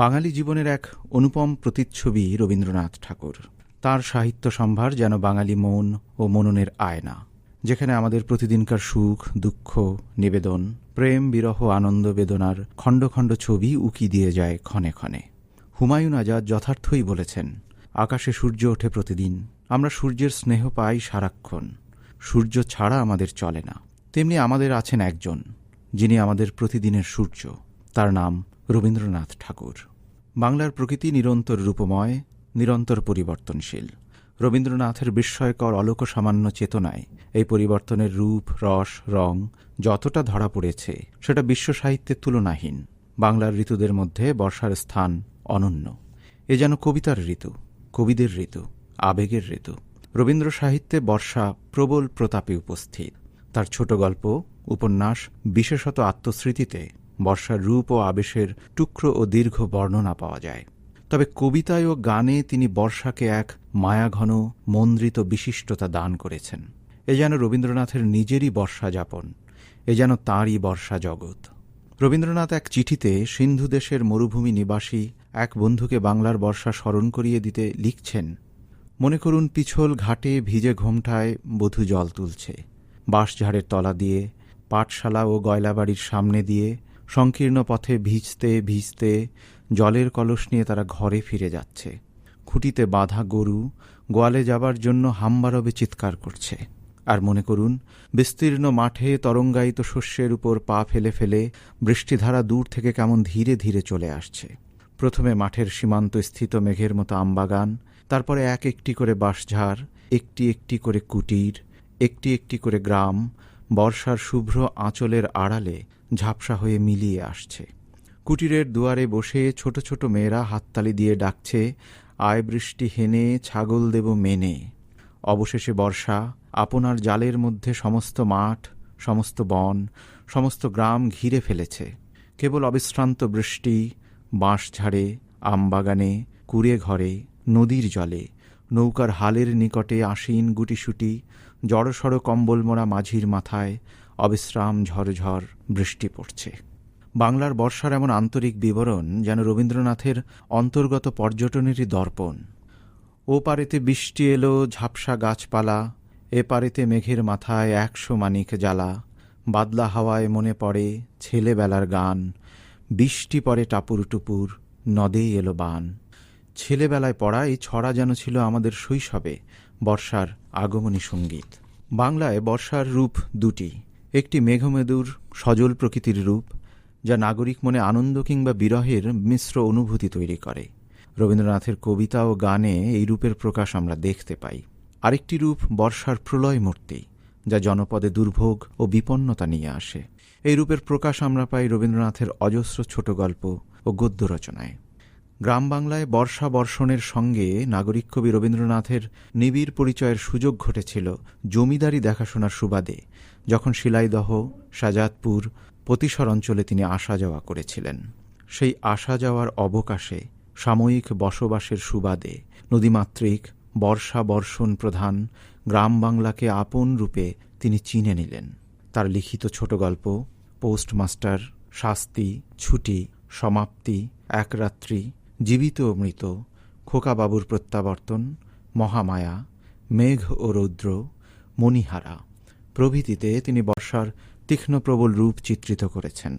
বাঙালি জীবনের এক অনুপম প্রতিচ্ছবি রবীন্দ্রনাথ ঠাকুর। তার সাহিত্য সম্ভার যেন বাঙালি মন ও মননের আয়না, যেখানে আমাদের প্রতিদিনকার সুখ, দুঃখ, নিবেদন, প্রেম, বিরহ, আনন্দ, বেদনার খণ্ড খণ্ড ছবি উকি দিয়ে যায় ক্ষণে ক্ষণে। হুমায়ুন আজাদ যথার্থই বলেছেন, আকাশে সূর্য ওঠে প্রতিদিন, আমরা সূর্যের স্নেহ পাই সারাক্ষণ। সূর্য ছাড়া আমাদের চলে না। তেমনি আমাদের আছেন একজন, যিনি আমাদের প্রতিদিনের সূর্য। তার নাম রবীন্দ্রনাথ ঠাকুর। বাংলার প্রকৃতি নিরন্তর রূপময়, নিরন্তর পরিবর্তনশীল। রবীন্দ্রনাথের বিস্ময়কর অলোক সামান্য চেতনায় এই পরিবর্তনের রূপ, রস, রং যতটা ধরা পড়েছে, সেটা বিশ্ব সাহিত্যের তুলনাহীন। বাংলার ঋতুদের মধ্যে বর্ষার স্থান অনন্য। এ যেন কবিতার ঋতু, কবিদের ঋতু, আবেগের ঋতু। রবীন্দ্র সাহিত্যে বর্ষা প্রবল প্রতাপে উপস্থিত। তার ছোট গল্প, উপন্যাস বিশেষত আত্মস্মৃতিতে বর্ষার রূপ ও আবেশের টুকরো ও দীর্ঘ বর্ণনা পাওয়া যায়। তবে কবিতায় ও গানে তিনি বর্ষাকে এক মায়াঘন, মন্দ্রিত বিশিষ্টতা দান করেছেন। এ যেন রবীন্দ্রনাথের নিজেরই বর্ষা যাপন, এ যেন তাঁরই বর্ষা জগৎ। রবীন্দ্রনাথ এক চিঠিতে সিন্ধু দেশের মরুভূমি নিবাসী এক বন্ধুকে বাংলার বর্ষা স্মরণ করিয়ে দিতে লিখছেন, মনে করুন পিছল ঘাটে ভিজে ঘোমটায় বধূ জল তুলছে, বাঁশঝাড়ের তলা দিয়ে, পাঠশালা ও গয়লাবাড়ির সামনে দিয়ে সংকীর্ণ পথে ভিজতে ভিজতে জলের কলস নিয়ে তারা ঘরে ফিরে যাচ্ছে। খুঁটিতে বাঁধা গরু গোয়ালে যাবার জন্য হাম্বারবে চিৎকার করছে। আর মনে করুন, বিস্তীর্ণ মাঠে তরঙ্গায়িত শস্যের উপর পা ফেলে ফেলে বৃষ্টিধারা দূর থেকে কেমন ধীরে ধীরে চলে আসছে। প্রথমে মাঠের সীমান্ত স্থিত মেঘের মতো আমবাগান, তারপরে এক একটি করে বাঁশঝাড়, একটি একটি করে কুটির, একটি একটি করে গ্রাম বর্ষার শুভ্র আঁচলের আড়ালে ঝাপসা হয়ে মিলিয়ে আসছে। কুটিরের দুয়ারে বসে ছোট ছোট মেয়েরা হাততালি দিয়ে ডাকছে, আয় বৃষ্টি হেনে, ছাগল দেব মেনে। অবশেষে বর্ষা, আপনার জালের মধ্যে সমস্ত মাঠ, সমস্ত বন, সমস্ত গ্রাম ঘিরে ফেলেছে। কেবল অবিশ্রান্ত বৃষ্টি বাঁশঝাড়ে আমবাগানে কুড়ে ঘরে, নদীর জলে, নৌকার হালের নিকটে আসীন গুটিসুটি জড়সড় কম্বল মোড়া মাঝির মাথায় অবিশ্রাম ঝরঝর বৃষ্টি পড়ছে। বাংলার বর্ষার এমন আন্তরিক বিবরণ যেন রবীন্দ্রনাথের অন্তর্গত পর্যটনেরই দর্পণ। ও পারেতে বৃষ্টি এলো, ঝাপসা গাছপালা, এ পারেতে মেঘের মাথায় একশো মানিক জ্বালা, বাদলা হাওয়ায় মনে পড়ে ছেলেবেলার গান, বৃষ্টি পরে টাপুর টুপুর নদেই এলো বান। ছেলেবেলায় পড়া এই ছড়া যেন ছিল আমাদের শৈশবে বর্ষার আগমনী সংগীত। বাংলায় বর্ষার রূপ দুটি, একটি মেঘমেদুর সজল প্রকৃতির রূপ, যা নাগরিক মনে আনন্দ কিংবা বিরহের মিশ্র অনুভূতি তৈরি করে। রবীন্দ্রনাথের কবিতা ও গানে এই রূপের প্রকাশ আমরা দেখতে পাই। আরেকটি রূপ বর্ষার প্রলয় মূর্তি, যা জনপদে দুর্ভোগ ও বিপন্নতা নিয়ে আসে। এই রূপের প্রকাশ আমরা পাই রবীন্দ্রনাথের অজস্র ছোট গল্প ও গদ্য রচনায়। গ্রাম বাংলায় বর্ষা বর্ষণের সঙ্গে নাগরিক কবি রবীন্দ্রনাথের নিবিড় পরিচয়ের সুযোগ ঘটেছিল জমিদারি দেখাশোনার সুবাদে, যখন শিলাইদহ শাজাদপুর প্রতিসর অঞ্চলে তিনি আসা যাওয়া করেছিলেন। সেই আসা যাওয়ার অবকাশে সাময়িক বসবাসের সুবাদে নদীমাতৃক, বর্ষা বর্ষণ প্রধান গ্রাম বাংলাকে আপন রূপে তিনি চিনে নিলেন। তার লিখিত ছোট গল্প, পোস্টমাস্টার, শাস্তি, ছুটি, সমাপ্তি একরাত্রি জীবিত ও মৃত খোকাবাবুর প্রত্যাবর্তন, মহামায়া, মেঘ ও রৌদ্র, মণিহারা প্রভৃতিতে তিনি বর্ষার তীক্ষ্ণপ্রবল রূপ চিত্রিত করেছেন।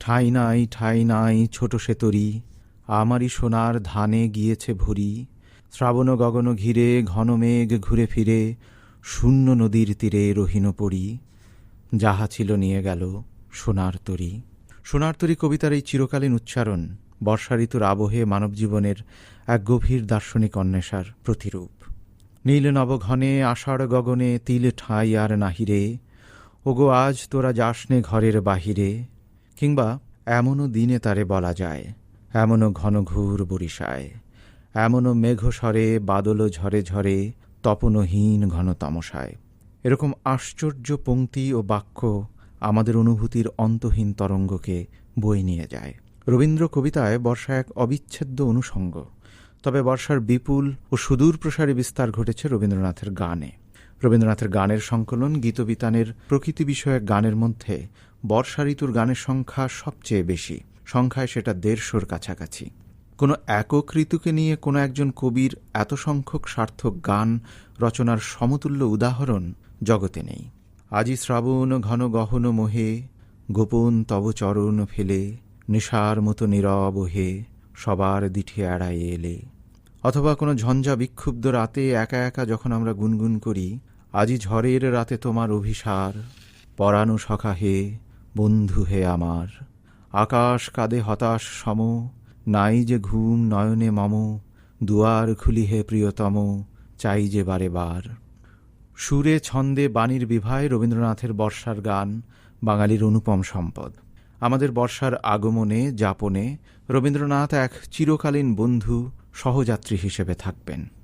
ঠাই নাই ঠাই নাই, ছোট সেতরি আমারই সোনার ধানে গিয়েছে ভরি, শ্রাবণ গগন ঘিরে, ঘন মেঘ ঘুরে ফিরে, শূন্য নদীর তীরে রহিন পড়ি, যাহা ছিল নিয়ে গেল সোনার তরী। সোনার তরী কবিতার এই চিরকালীন উচ্চারণ বর্ষা ঋতুর আবহে মানবজীবনের এক গভীর দার্শনিক অন্বেষার প্রতিরূপ। নীল নবঘনে, আষাঢ় গগনে, তিল ঠাই আর নাহিরে, ওগো আজ তোরা যাসনে ঘরের বাহিরে, কিংবা এমনও দিনে তারে বলা যায়, এমনও ঘনঘুর বরিশায়, এমনও মেঘস্বরে বাদল ঝরে ঝরে, তপনহীন ঘন তমসায়। এরকম আশ্চর্য পংক্তি ও বাক্য আমাদের অনুভূতির অন্তহীন তরঙ্গকে বয়ে নিয়ে যায়। রবীন্দ্র কবিতায় বর্ষা এক অবিচ্ছেদ্য অনুষঙ্গ তবে বর্ষার বিপুল ও সুদূর প্রসারী বিস্তার ঘটেছে রবীন্দ্রনাথের গানে। রবীন্দ্রনাথের গানের সংকলন গীতবিতানের প্রকৃতি বিষয়ক গানের মধ্যে বর্ষা ঋতুর গানের সংখ্যা সবচেয়ে বেশি। সংখ্যায় সেটা দেড়শোর কাছাকাছি। কোনো একক ঋতুকে নিয়ে কোনো একজন কবির এত সংখ্যক সার্থক গান, রচনার সমতুল্য উদাহরণ জগতে নেই। আজি শ্রাবণ ঘন গহন মোহে, গোপন তব চরণ ফেলে নেশার মতো নীরব হে সবার দিঠে এড়াই এলে। অথবা কোনো ঝঞ্ঝা বিক্ষুব্ধ রাতে একা একা যখন আমরা গুনগুন করি, আজি ঝড়ের রাতে তোমার অভিসার, পরানো সখা হে, বন্ধু হে আমার। আকাশ কাঁদে হতাশ সম, নাই যে ঘুম নয়নে মম, দুয়ার খুলি হে প্রিয়তম, চাই যে বারে বার। সুরে ছন্দে বাণীর বিভায় রবীন্দ্রনাথের বর্ষার গান, বাঙালির অনুপম সম্পদ। আমাদের বর্ষার আগমনে যাপনে রবীন্দ্রনাথ এক চিরকালীন বন্ধু সহযাত্রী হিসেবে থাকবেন।